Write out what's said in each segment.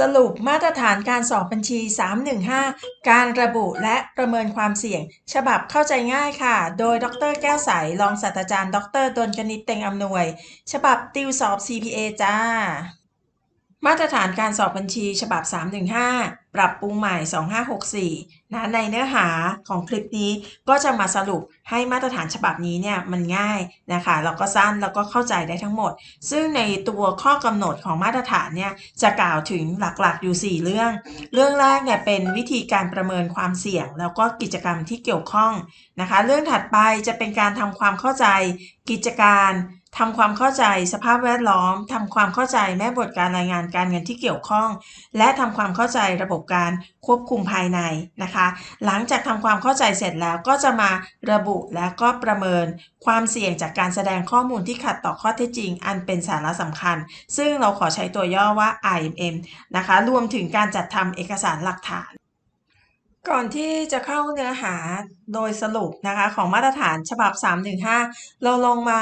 สรุปมาตรฐานการสอบบัญชี 315 การระบุและประเมินความเสี่ยง ฉบับเข้าใจง่ายค่ะ โดยดรแก้วใสรองศาสตราจารย์ ดรดนกนิตเต็งอำนวย ฉบับติวสอบ CPA จ้า มาตรฐานการสอบบัญชีฉบับ 315 ปรับปรุงใหม่ 2564 นะในเนื้อหาของคลิปนี้ก็จะมาสรุปให้มาตรฐานฉบับนี้เนี่ยมันง่ายนะคะแล้วก็สั้นแล้วก็เข้าใจได้ทั้งหมด ซึ่งในตัวข้อกำหนดของมาตรฐานเนี่ยจะกล่าวถึงหลักๆอยู่ 4 เรื่อง เรื่องแรกเนี่ยเป็นวิธีการประเมินความเสี่ยง แล้วก็กิจกรรมที่เกี่ยวข้องนะคะ เรื่องถัดไปจะเป็นการทำความเข้าใจกิจการ ทำความเข้าใจสภาพแวดล้อม ทำความเข้าใจแม่บทการรายงานการเงินที่เกี่ยวข้อง และทำความเข้าใจระบบการควบคุมภายในนะคะ หลังจากทำความเข้าใจเสร็จแล้วก็จะมาระบุและก็ประเมินความเสี่ยงจากการแสดงข้อมูลที่ขัดต่อข้อเท็จจริง อันเป็นสาระสำคัญ ซึ่งเราขอใช้ตัวย่อว่า IMM นะคะ รวมถึงการจัดทำเอกสารหลักฐาน ก่อนที่จะเข้าเนื้อหาโดยสรุปนะคะของมาตรฐานฉบับ 315 เราลองมา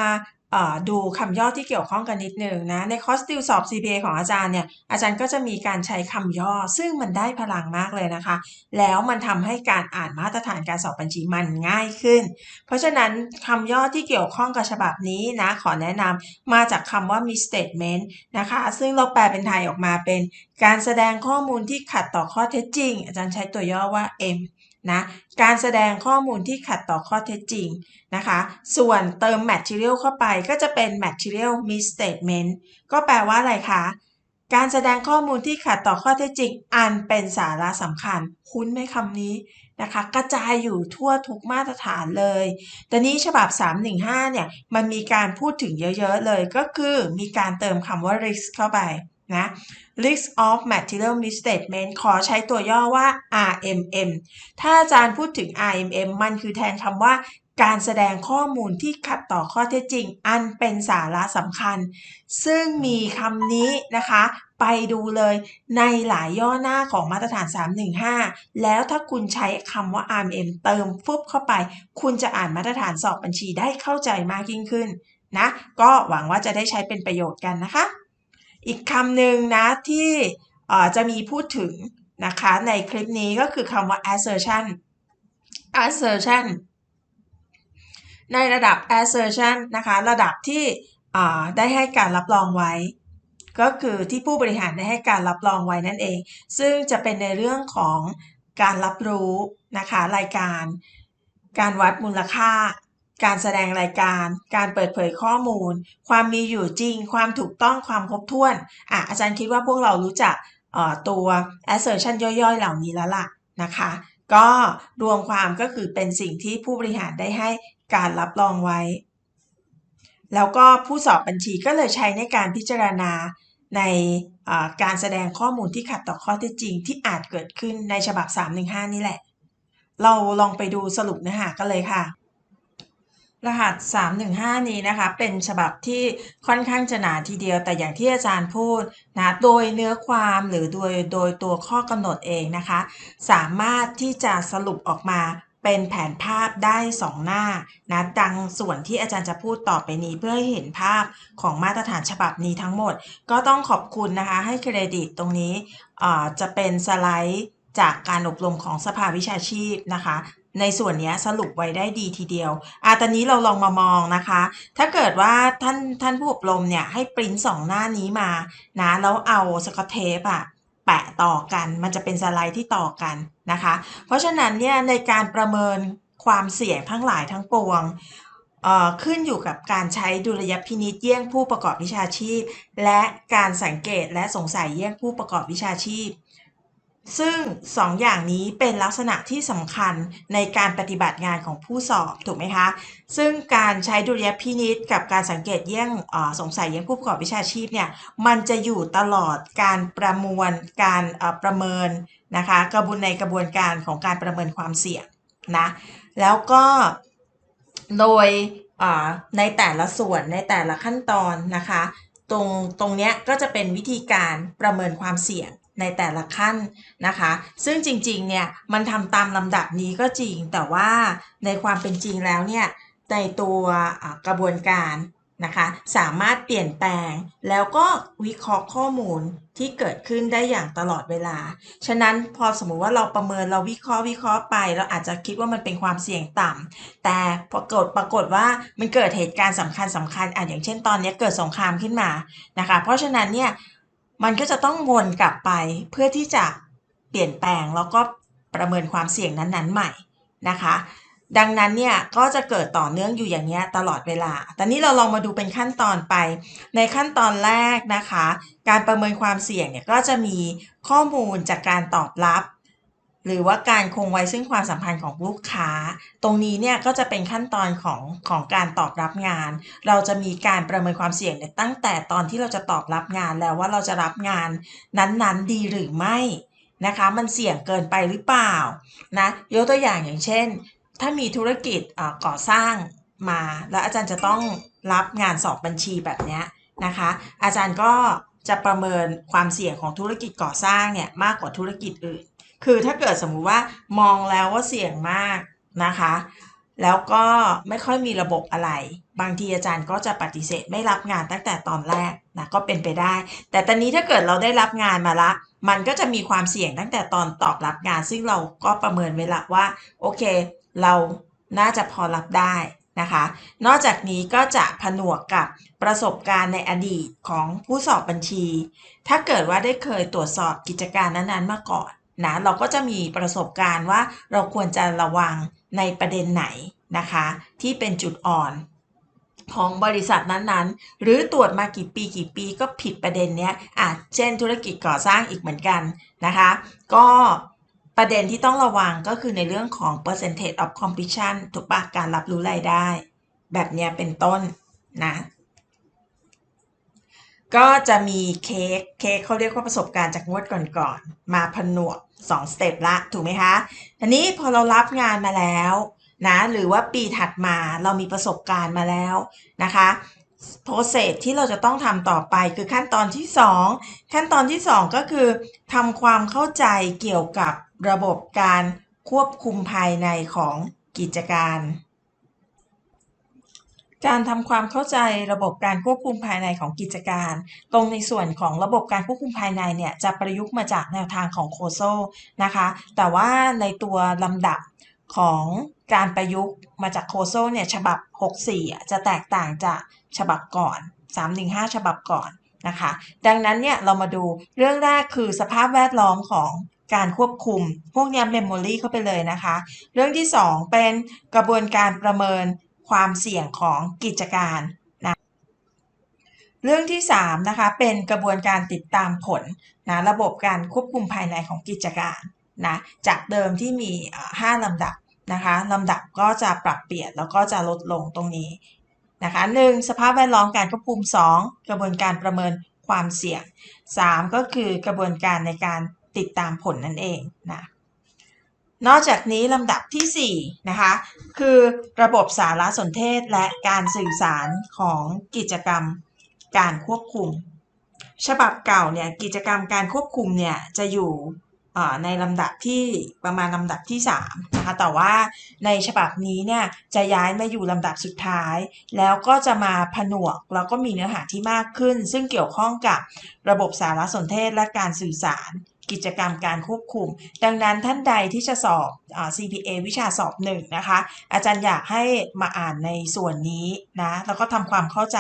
ดูคำย่อที่เกี่ยวข้องกันนิดหนึ่งนะ ในคอร์สติวสอบ CPA ของอาจารย์เนี่ย อาจารย์ก็จะมีการใช้คำย่อ ซึ่งมันได้พลังมากเลยนะคะ แล้วมันทำให้การอ่านมาตรฐานการสอบบัญชีมันง่ายขึ้น เพราะฉะนั้นคำย่อที่เกี่ยวข้องกับฉบับนี้นะ ขอแนะนำมาจากคำว่า misstatement นะคะ ซึ่งเราแปลเป็นไทยออกมาเป็น การแสดงข้อมูลที่ขัดต่อข้อเท็จจริง อาจารย์ใช้ตัวย่อว่า M นะการแสดงข้อมูลที่ขัดต่อข้อเท็จจริงนะคะ ส่วนเติม material เข้าไปก็จะเป็น material misstatement ก็แปลว่าอะไรคะ การแสดงข้อมูลที่ขัดต่อข้อเท็จจริง อันเป็นสาระสำคัญ คุ้นไหมคำนี้นะคะ กระจายอยู่ทั่วทุกมาตรฐานเลย แต่นี้ฉบับ 315 เนี่ย มันมีการพูดถึงเยอะ ๆ เลย ก็คือมีการเติมคำว่า risk เข้าไป นะ risk of material misstatement ขอใช้ตัวย่อว่า RMM ถ้าอาจารย์พูดถึง RMM มันคือแทนคำว่าการแสดงข้อมูลที่ขัดต่อข้อเท็จจริง อันเป็นสาระสำคัญ ซึ่งมีคำนี้นะคะ ไปดูเลยในหลายย่อหน้าของมาตรฐาน 315 แล้วถ้าคุณใช้คำว่า RMM เติมฟึบเข้าไป คุณจะอ่านมาตรฐานสอบบัญชีได้เข้าใจมากยิ่งขึ้นนะ ก็หวังว่าจะได้ใช้เป็นประโยชน์กันนะคะ อีกคำหนึ่งนะที่จะมีพูดถึงนะคะในคลิปนี้ก็คือคำว่า assertion assertion ในระดับ assertion นะคะระดับที่ได้ให้การรับรองไว้ ก็คือที่ผู้บริหารได้ให้การรับรองไว้นั่นเอง ซึ่งจะเป็นในเรื่องของการรับรู้นะคะรายการ การวัดมูลค่า การแสดงรายการ การเปิดเผยข้อมูล ความมีอยู่จริง ความถูกต้องความครบถ้วนอะอาจารย์คิดว่าพวกเรารู้จักตัว assertion ย่อยๆ เหล่านี้แล้วล่ะนะคะ ก็รวมความก็คือเป็นสิ่งที่ผู้บริหารได้ให้การรับรองไว้ แล้วก็ผู้สอบบัญชีก็เลยใช้ในการพิจารณาในการแสดงข้อมูลที่ขัดต่อข้อเท็จจริงที่อาจเกิดขึ้นในฉบับ 315 นี่แหละ เราลองไปดูสรุปเนื้อหากันเลยค่ะ รหัส 315 นี้นะคะ เป็นฉบับที่ค่อนข้างจะหนาทีเดียว แต่อย่างที่อาจารย์พูดนะโดยเนื้อความหรือโดยโดยตัวข้อกำหนดเองนะคะ สามารถที่จะสรุปออกมาเป็นแผนภาพได้ 2 หน้านะดังส่วนที่อาจารย์จะพูดต่อไปนี้เพื่อให้เห็นภาพของมาตรฐานฉบับนี้ทั้งหมด ก็ต้องขอบคุณนะคะ ให้เครดิตตรงนี้จะเป็นสไลด์จากการอบรมของสภาวิชาชีพนะคะ ในส่วนนี้สรุปไว้ได้ดีทีเดียวอะตอนนี้เราลองมามองนะคะ ถ้าเกิดว่าท่านท่านผู้อบรมเนี่ยให้ปริ้นสองหน้านี้มานะแล้วเอาสกอตเทปอะแปะต่อกัน มันจะเป็นสไลด์ที่ต่อกันนะคะ เพราะฉะนั้นเนี่ยในการประเมินความเสี่ยงทั้งหลายทั้งปวงเอ่อขึ้นอยู่กับการใช้ดุลยพินิจเยี่ยงผู้ประกอบวิชาชีพ และการสังเกตและสงสัยเยี่ยงผู้ประกอบวิชาชีพ ซึ่งสองอย่างนี้เป็นลักษณะที่สำคัญในการปฏิบัติงานของผู้สอบถูกไหมคะ ซึ่งการใช้ดุลยพินิษกับการสังเกตเยี่ยงสงสัยเยี่ยงผู้ประกอบวิชาชีพเนี่ยมันจะอยู่ตลอดการประมวลการประเมินนะคะกระบวนในกระบวนการของการประเมินความเสี่ยงนะแล้วก็โดยในแต่ละส่วนในแต่ละขั้นตอนนะคะ ตรงตรงเนี้ยก็จะเป็นวิธีการประเมินความเสี่ยง ในแต่ละขั้นนะคะ ซึ่งจริงๆ เนี่ย มันทำตามลำดับนี้ก็จริง แต่ว่าในความเป็นจริงแล้วเนี่ย ในตัวกระบวนการนะคะ สามารถเปลี่ยนแปลง แล้วก็วิเคราะห์ข้อมูลที่เกิดขึ้นได้อย่างตลอดเวลา ฉะนั้นพอสมมุติว่าเราประเมินเราวิเคราะห์วิเคราะห์ไป เราอาจจะคิดว่ามันเป็นความเสี่ยงต่ำแต่ปรากฏปรากฏว่ามันเกิดเหตุการณ์สำคัญสำคัญอะอย่างเช่นตอนนี้เกิดสงครามขึ้นมานะคะ เพราะฉะนั้นเนี่ย มันก็จะต้องวนกลับไปเพื่อที่จะเปลี่ยนแปลงแล้วก็ประเมินความเสี่ยงนั้นๆใหม่นะคะ ดังนั้นเนี่ยก็จะเกิดต่อเนื่องอยู่อย่างเงี้ยตลอดเวลาแต่นี้เราลองมาดูเป็นขั้นตอนไป ในขั้นตอนแรกนะคะ การประเมินความเสี่ยงเนี่ยก็จะมีข้อมูลจากการตอบรับ หรือว่าการคงไว้ซึ่งความสัมพันธ์ของลูกค้า ตรงนี้เนี่ยก็จะเป็นขั้นตอนของของการตอบรับงาน เราจะมีการประเมินความเสี่ยงเนี่ยตั้งแต่ตอนที่เราจะตอบรับงานแล้วว่าเราจะรับงานนั้นๆ ดีหรือไม่นะคะ มันเสี่ยงเกินไปหรือเปล่านะยกตัวอย่างอย่างเช่น ถ้ามีธุรกิจก่อสร้างมา แล้วอาจารย์จะต้องรับงานสอบบัญชีแบบนี้นะคะ อาจารย์ก็จะประเมินความเสี่ยงของธุรกิจก่อสร้างเนี่ยมากกว่าธุรกิจอื่น คือถ้าเกิดสมมุติว่ามองแล้วว่าเสี่ยงมากนะคะ แล้วก็ไม่ค่อยมีระบบอะไร บางทีอาจารย์ก็จะปฏิเสธไม่รับงานตั้งแต่ตอนแรกนะก็เป็นไปได้ แต่ตอนนี้ถ้าเกิดเราได้รับงานมาละมันก็จะมีความเสี่ยงตั้งแต่ตอนตอบรับงาน ซึ่งเราก็ประเมินไว้ละว่า โอเค เราน่าจะพอรับได้นะคะ นอกจากนี้ก็จะผนวกกับประสบการณ์ในอดีตของผู้สอบบัญชี ถ้าเกิดว่าได้เคยตรวจสอบกิจการนั้นๆมาก่อน นะเราก็จะมีประสบการณ์ว่าเราควรจะระวังในประเด็นไหนนะคะ ที่เป็นจุดอ่อนของบริษัทนั้นๆ หรือตรวจมากี่ปีกี่ปีก็ผิดประเด็นเนี้ยอะเช่นธุรกิจก่อสร้างอีกเหมือนกันนะคะ ก็ประเด็นที่ต้องระวังก็คือในเรื่องของ percentage of completion ถูกปะการรับรู้รายได้ แบบเนี้ยเป็นต้นนะ ก็จะมีเค้กเค้กเขาเรียกว่าประสบการณ์จากงวดก่อนๆมาผนวก2สเต็ปละถูกไหมคะอันนี้พอเรารับงานมาแล้วนะหรือว่าปีถัดมาเรามีประสบการณ์มาแล้วนะคะโปรเซสที่เราจะต้องทำต่อไปคือขั้นตอนที่ 2 ขั้นตอนที่ 2 ก็คือทำความเข้าใจเกี่ยวกับระบบการควบคุมภายในของกิจการ การทำความเข้าใจระบบการควบคุมภายในของกิจการ ตรงในส่วนของระบบการควบคุมภายในเนี่ยจะประยุกต์มาจากแนวทางของโคโซนะคะ แต่ว่าในตัวลำดับของการประยุกต์มาจากโคโซเนี่ยฉบับ 64 จะแตกต่างจากฉบับก่อน 315 ฉบับก่อนนะคะ ดังนั้นเนี่ยเรามาดูเรื่องแรกคือสภาพแวดล้อมของการควบคุม พวกนี้เมมโมรีเข้าไปเลยนะคะ เรื่องที่ 2 เป็นกระบวนการประเมิน ความเสี่ยงของกิจการนะเรื่องที่3นะคะเป็นกระบวนการติดตามผลนะระบบการควบคุมภายในของกิจการนะจากเดิมที่มี 5 ลำดับนะคะลำดับก็จะปรับเปลี่ยนแล้วก็จะลดลงตรงนี้นะคะหนึ่งสภาพแวดล้อมการควบคุม 2 กระบวนการประเมินความเสี่ยง 3 ก็คือกระบวนการในการติดตามผลนั่นเองนะ นอกจากนี้ลำดับที่ 4 นะคะ คือระบบสารสนเทศและการสื่อสารของกิจกรรมการควบคุม ฉบับเก่าเนี่ยกิจกรรมการควบคุมเนี่ยจะอยู่ในลำดับที่ประมาณลำดับที่3นะคะแต่ว่าในฉบับนี้เนี่ยจะย้ายมาอยู่ลำดับสุดท้าย แล้วก็จะมาผนวกแล้วก็มีเนื้อหาที่มากขึ้น ซึ่งเกี่ยวข้องกับระบบสารสนเทศและการสื่อสาร กิจกรรมการควบคุม ดังนั้นท่านใดที่จะสอบอ CPA วิชาสอบหนึ่งนะคะ อาจารย์อยากให้มาอ่านในส่วนนี้นะ แล้วก็ทำความเข้าใจ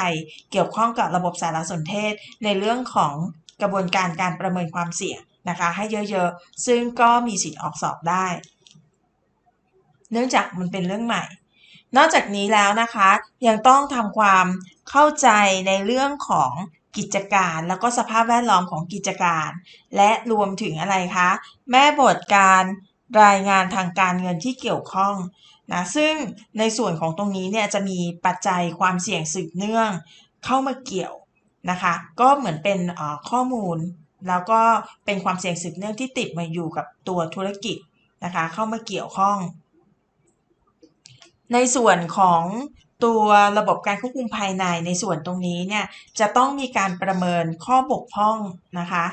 เกี่ยวข้องกับระบบสารสนเทศ ในเรื่องของกระบวนการการประเมินความเสี่ยงนะคะ ให้เยอะๆ ซึ่งก็มีสิทธิ์ออกสอบได้ เนื่องจากมันเป็นเรื่องใหม่ นอกจากนี้แล้วนะคะ ยังต้องทำความเข้าใจในเรื่องของ กิจการแล้วก็สภาพแวดล้อมของกิจการ และรวมถึงอะไรคะ แม่บทการรายงานทางการเงินที่เกี่ยวข้องนะซึ่งในส่วนของตรงนี้เนี่ยจะมีปัจจัยความเสี่ยงสืบเนื่องเข้ามาเกี่ยวนะคะ ก็เหมือนเป็นข้อมูล แล้วก็เป็นความเสี่ยงสืบเนื่องที่ติดมาอยู่กับตัวธุรกิจนะคะ เข้ามาเกี่ยวข้อง ในส่วนของ ตัวระบบการควบคุมภายในในส่วนตรงนี้เนี่ยจะต้องมีการประเมินข้อบกพร่องนะคะ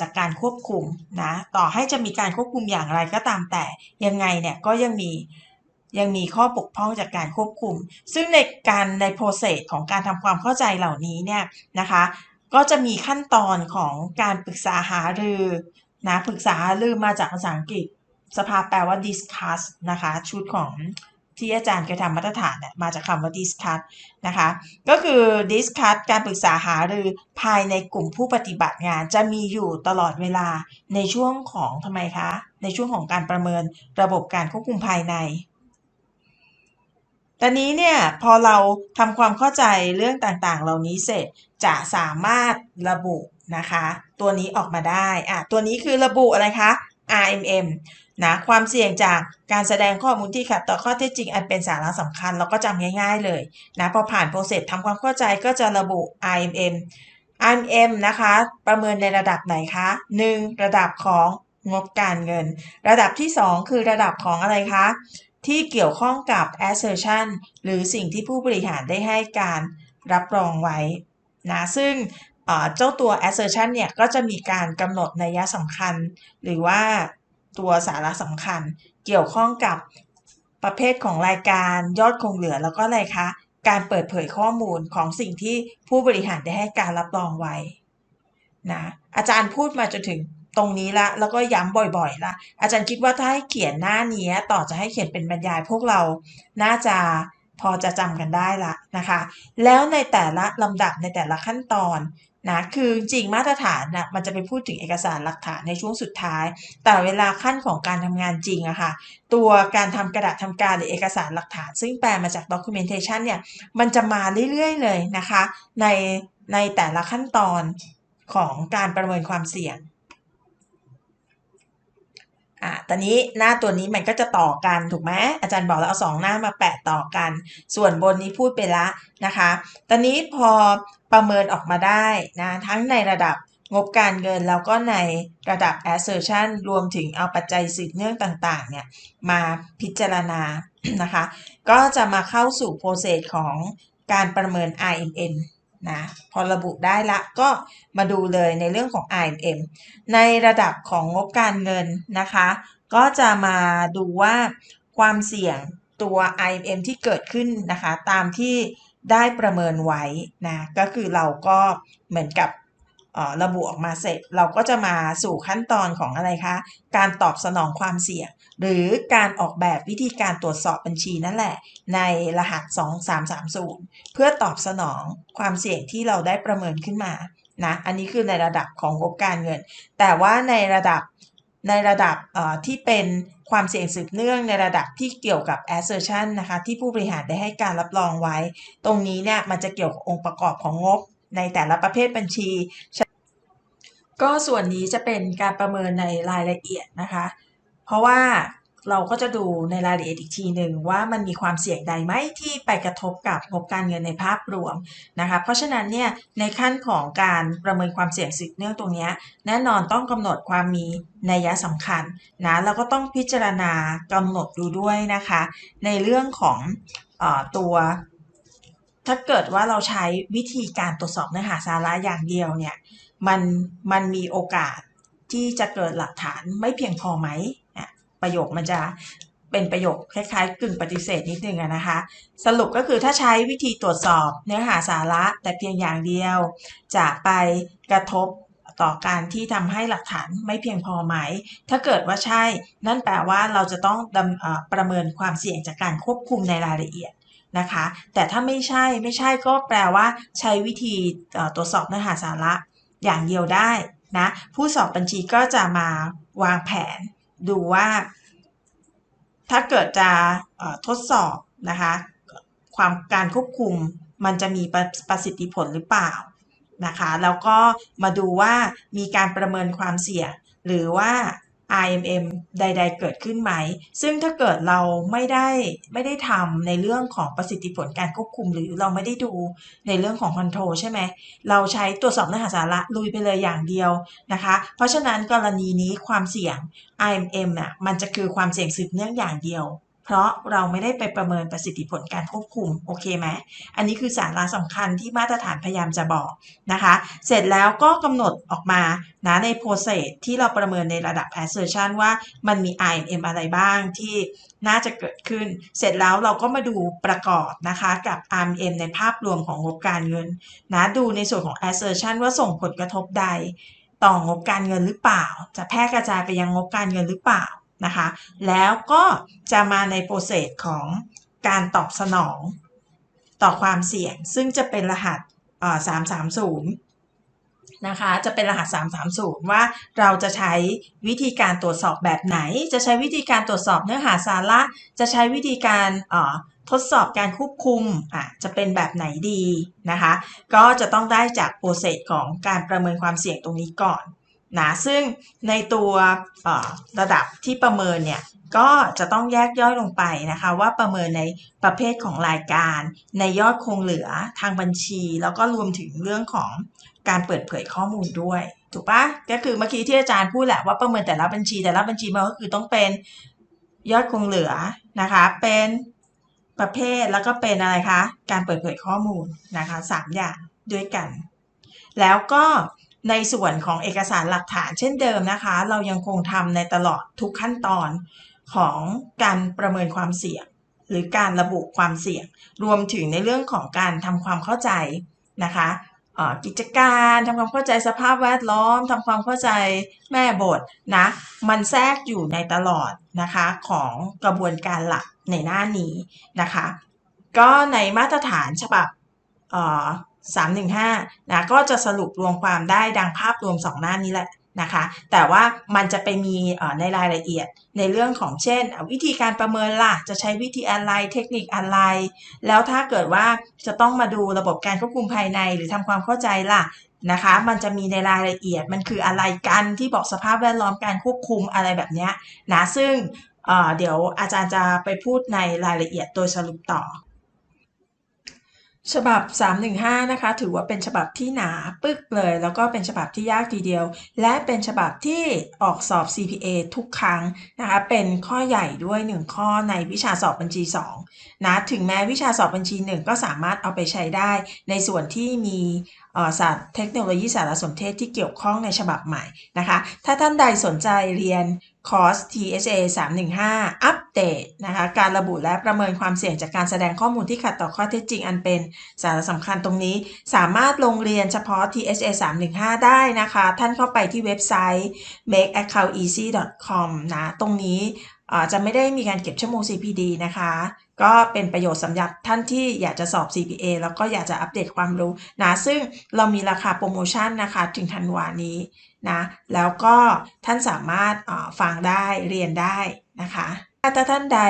จากการควบคุมนะต่อให้จะมีการควบคุมอย่างไรก็ตามแต่ยังไงเนี่ยก็ยังมียังมีข้อบกพร่องจากการควบคุม ซึ่งในการในโปรเซสของการทำความเข้าใจเหล่านี้เนี่ยนะคะก็จะมีขั้นตอนของการปรึกษาหารือนะปรึกษาหารือมาจากภาษาอังกฤษสภาแปลว่า discuss นะคะชุดของ ที่อาจารย์เคยทำมาตรฐานเนี่ยมาจากคำว่า discuss นะคะ ก็คือ discuss การปรึกษาหารือภายในกลุ่มผู้ปฏิบัติงานจะมีอยู่ตลอดเวลาในช่วงของทำไมคะ ในช่วงของการประเมินระบบการควบคุมภายใน ตอนนี้เนี่ยพอเราทำความเข้าใจเรื่องต่างๆ เหล่านี้เสร็จจะสามารถระบุนะคะ ตัวนี้ออกมาได้อะตัวนี้คือระบุอะไรคะ RMM นะความเสี่ยงจากการแสดงข้อมูลที่ขัดต่อข้อเท็จจริงอันเป็นสาระสำคัญ เราก็จำง่ายๆเลยนะพอผ่านโปรเซสทำความเข้าใจก็จะระบุ RMM RMM นะคะ ประเมินในระดับไหนคะ 1. ระดับของงบการเงิน ระดับที่ 2 คือระดับของอะไรคะ ที่เกี่ยวข้องกับ assertion หรือสิ่งที่ผู้บริหารได้ให้การรับรองไว้นะซึ่ง เจ้าตัว assertion เนี่ยก็จะมีการกำหนดนัยสำคัญ หรือว่าตัวสาระสำคัญเกี่ยวข้องกับประเภทของรายการยอดคงเหลือแล้วก็อะไรคะการเปิดเผยข้อมูลของสิ่งที่ผู้บริหารได้ให้การรับรองไว้นะอาจารย์พูดมาจนถึงตรงนี้ละแล้วก็ย้ำบ่อยๆละอาจารย์คิดว่าถ้าให้เขียนหน้านี้ต่อจะให้เขียนเป็นบรรยายพวกเรา น่าจะพอจะจำกันได้ละนะคะ แล้วในแต่ละลำดับในแต่ละขั้นตอน นะคือจริงมาตรฐานนะมันจะไปพูดถึงเอกสารหลักฐานในช่วงสุดท้าย แต่เวลาขั้นของการทำงานจริงอะค่ะตัวการทำกระดาษทำการหรือเอกสารหลักฐาน ซึ่งแปลมาจาก documentation เนี่ยมันจะมาเรื่อยๆเลยนะคะในในแต่ละขั้นตอนของการประเมินความเสี่ยง อะตอนนี้หน้าตัวนี้มันก็จะต่อกันถูกไหมอาจารย์บอกแล้วเอาสองหน้ามาแปะต่อกัน ส่วนบนนี้พูดไปละนะคะ ตอนนี้พอประเมินออกมาได้นะทั้งในระดับงบการเงินแล้วก็ในระดับ assertion รวมถึงเอาปัจจัยสืบเนื่องต่างๆเนี่ยมาพิจารณานะคะ ก็จะมาเข้าสู่โปรเซสของการประเมิน IMM นะพอระบุได้ละก็มาดูเลยในเรื่องของ IMM ในระดับของงบการเงินนะคะ ก็จะมาดูว่าความเสี่ยงตัว IMM ที่เกิดขึ้นนะคะ ตามที่ได้ประเมินไว้นะก็คือเราก็เหมือนกับ ระบุออกมาเสร็จ เราก็จะมาสู่ขั้นตอนของอะไรคะ การตอบสนองความเสี่ยง หรือการออกแบบวิธีการตรวจสอบบัญชีนั่นแหละ ในรหัส 2330 เพื่อตอบสนองความเสี่ยงที่เราได้ประเมินขึ้นมานะอันนี้คือในระดับของงบการเงิน แต่ว่าในระดับในระดับที่เป็นความเสี่ยงสืบเนื่องในระดับที่เกี่ยวกับ assertion นะคะที่ผู้บริหารได้ให้การรับรองไว้ ตรงนี้เนี่ยมันจะเกี่ยวกับองค์ประกอบของงบในแต่ละประเภทบัญชี ก็ส่วนนี้จะเป็นการประเมินในรายละเอียดนะคะ เพราะว่าเราก็จะดูในรายละเอียดอีกทีหนึ่งว่ามันมีความเสี่ยงใดไหมที่ไปกระทบกับงบการเงินในภาพรวมนะคะ เพราะฉะนั้นเนี่ยในขั้นของการประเมินความเสี่ยงสืบเนื่องตรงนี้แน่นอนต้องกำหนดความมีนัยสำคัญนะแล้วก็ต้องพิจารณากำหนดดูด้วยนะคะ ในเรื่องของอตัว ถ้าเกิดว่าเราใช้วิธีการตรวจสอบเนื้อหาสาระอย่างเดียวเนี่ยมันมันมีโอกาสที่จะเกิดหลักฐานไม่เพียงพอไหมประโยคมันจะเป็นประโยคคล้ายๆ กึ่งปฏิเสธนิดนึงนะคะ สรุปก็คือถ้าใช้วิธีตรวจสอบเนื้อหาสาระแต่เพียงอย่างเดียว จะไปกระทบต่อการที่ทำให้หลักฐานไม่เพียงพอไหม ถ้าเกิดว่าใช่ นั่นแปลว่าเราจะต้องประเมินความเสี่ยงจากการควบคุมในรายละเอียด นะคะ แต่ถ้าไม่ใช่ไม่ใช่ก็แปลว่า ใช้วิธีตรวจสอบเนื้อหาสาระอย่างเดียวได้นะผู้สอบบัญชีก็จะมาวางแผนดูว่า ถ้าเกิดจะทดสอบนะคะความการควบคุมมันจะมีประสิทธิผลหรือเปล่านะคะ แล้วก็มาดูว่ามีการประเมินความเสี่ยง หรือว่า IMM ใด ๆ เกิดขึ้นไหม ซึ่งถ้าเกิดเราไม่ได้ไม่ได้ทำในเรื่องของประสิทธิผลการควบคุม หรือเราไม่ได้ดูในเรื่องของคอนโทรลใช่ไหม เราใช้ตรวจสอบเนื้อหาสาระลุยไปเลยอย่างเดียวนะคะ เพราะฉะนั้นกรณีนี้ความเสี่ยง IMM อะมันจะคือความเสี่ยงสืบเนื่องอย่างเดียว เพราะเราไม่ได้ไปประเมินประสิทธิผลการควบคุมโอเคไหมอันนี้คือสาระสำคัญที่มาตรฐานพยายามจะบอกนะคะ เสร็จแล้วก็กำหนดออกมานะใน process ที่เราประเมินในระดับ assertion ว่ามันมี IM อะไรบ้างที่น่าจะเกิดขึ้น เสร็จแล้วเราก็มาดูประกอบนะคะกับ RMM ในภาพรวมของงบการเงินนะดูในส่วนของ assertion ว่าส่งผลกระทบใด ต่องบการเงินหรือเปล่า จะแพร่กระจายไปยังงบการเงินหรือเปล่า นะคะ แล้วก็จะมาในโปรเซสของการตอบสนองต่อความเสี่ยง ซึ่งจะเป็นรหัส330นะคะจะเป็นรหัส 330 ว่าเราจะใช้วิธีการตรวจสอบแบบไหน จะใช้วิธีการตรวจสอบเนื้อหาสาระ จะใช้วิธีการทดสอบการควบคุมอะจะเป็นแบบไหนดีนะคะ ก็จะต้องได้จากโปรเซสของการประเมินความเสี่ยงตรงนี้ก่อน นะซึ่งในตัวระดับที่ประเมินเนี่ยก็จะต้องแยกย่อยลงไปนะคะว่าประเมินในประเภทของรายการ ในยอดคงเหลือทางบัญชี แล้วก็รวมถึงเรื่องของการเปิดเผยข้อมูลด้วย ถูกปะก็คือเมื่อกี้ที่อาจารย์พูดแหละว่าประเมินแต่ละบัญชีแต่ละบัญชีมันก็คือต้องเป็นยอดคงเหลือนะคะเป็นประเภทแล้วก็เป็นอะไรคะการเปิดเผยข้อมูลนะคะสามอย่างด้วยกัน แล้วก็ ในส่วนของเอกสารหลักฐานเช่นเดิมนะคะ เรายังคงทำในตลอดทุกขั้นตอนของการประเมินความเสี่ยง หรือการระบุความเสี่ยง รวมถึงในเรื่องของการทำความเข้าใจนะคะกิจการทำความเข้าใจสภาพแวดล้อมทำความเข้าใจแม่บทนะมันแทรกอยู่ในตลอดนะคะของกระบวนการหลักในหน้านี้นะคะ ก็ในมาตรฐานฉบับ 315นะก็จะสรุปรวมความได้ดังภาพรวม 2 หน้านี้แหละนะคะแต่ว่ามันจะไปมีในรายละเอียดในเรื่องของเช่น วิธีการประเมินล่ะ จะใช้วิธีอะไรเทคนิคอะไร แล้วถ้าเกิดว่าจะต้องมาดูระบบการควบคุมภายในหรือทำความเข้าใจล่ะนะคะมันจะมีในรายละเอียดมันคืออะไรกันที่บอกสภาพแวดล้อมการควบคุมอะไรแบบนี้นะซึ่งเเดี๋ยวอาจารย์จะไปพูดในรายละเอียดโดยสรุปต่อ ฉบับ 315 นะคะ ถือว่าเป็นฉบับที่หนาปึกเลย แล้วก็เป็นฉบับที่ยากทีเดียว และเป็นฉบับที่ออกสอบ CPA ทุกครั้งนะคะ เป็นข้อใหญ่ด้วย 1 ข้อในวิชาสอบบัญชี 2 นะ ถึงแม้วิชาสอบบัญชี 1 ก็สามารถเอาไปใช้ได้ในส่วนที่มี ศาสตร์เทคโนโลยีสารสนเทศที่เกี่ยวข้องในฉบับใหม่นะคะ ถ้าท่านใดสนใจเรียนคอร์ส TSA 315 อัปเดตนะคะ การระบุและประเมินความเสี่ยงจากการแสดงข้อมูลที่ขัดต่อข้อเท็จจริงอันเป็นสาระสำคัญตรงนี้ สามารถลงเรียนเฉพาะ TSA 315 ได้นะคะ ท่านเข้าไปที่เว็บไซต์ makeaccounteasy.com นะ ตรงนี้ จะไม่ได้มีการเก็บชั่วโมง CPD นะคะ ก็เป็นประโยชน์สำหรับท่านที่อยากจะสอบ CPA แล้วก็อยากจะอัปเดตความรู้นะ ซึ่งเรามีราคาโปรโมชั่นนะคะ ถึงธันวานี้นะ แล้วก็ท่านสามารถฟังได้เรียนได้นะคะถ้าท่านใด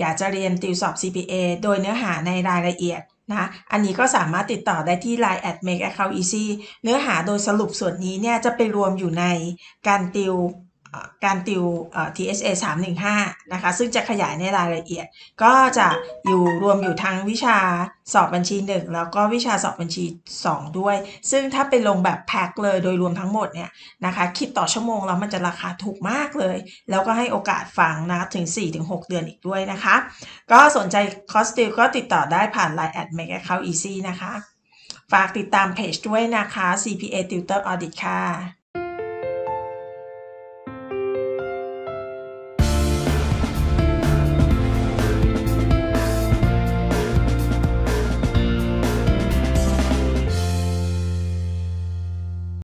อยากจะเรียนติวสอบ CPA โดยเนื้อหาในรายละเอียดนะ อันนี้ก็สามารถติดต่อได้ที่ Line at make account easy เนื้อหาโดยสรุปส่วนนี้เนี่ยจะไปรวมอยู่ในการติว การติว TSA 315 นะคะ ซึ่งจะขยายในรายละเอียด ก็จะอยู่รวมอยู่ทั้งวิชาสอบบัญชี 1 แล้วก็วิชาสอบบัญชี 2 ด้วย ซึ่งถ้าไปลงแบบแพ็คเลยโดยรวมทั้งหมดเนี่ยนะคะ คิดต่อชั่วโมงแล้วมันจะราคาถูกมากเลย แล้วก็ให้โอกาสฟังนะ ถึง 4-6 เดือนอีกด้วยนะคะ ก็สนใจคอสติลก็ติดต่อได้ผ่าน Line at make account easy นะคะ ฝากติดตามเพจด้วยนะคะ CPA Tutor Audit ค่ะ